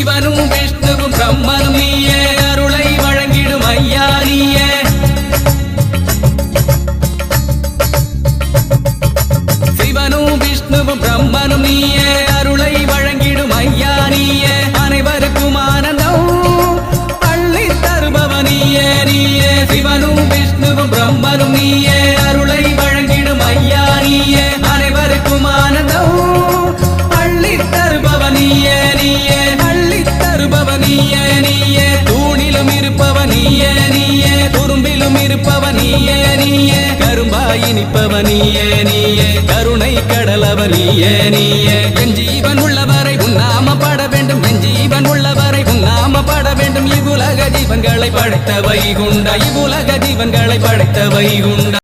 சிவனும் விஷ்ணுவும் பிரம்மனும் நீயே. அருளை வழங்கிடும் ஐயா நீயே. சிவனும் விஷ்ணுவும் பிரம்மனும் நீயே. நீய நீய கரும்பாய் இனிப்பவ நீய. நீய கருணை கடலவ நீய. நீய எஞ்சீவன் உள்ளவரை உண்ணாம பட வேண்டும். எஞ்சீவன் உள்ளவரை உண்ணாம பட வேண்டும். இவ்வுலக ஜீவன்களை படைத்த வைகுண்டா இவ்வுலக ஜீவன்களை படைத்த வைகுண்டா.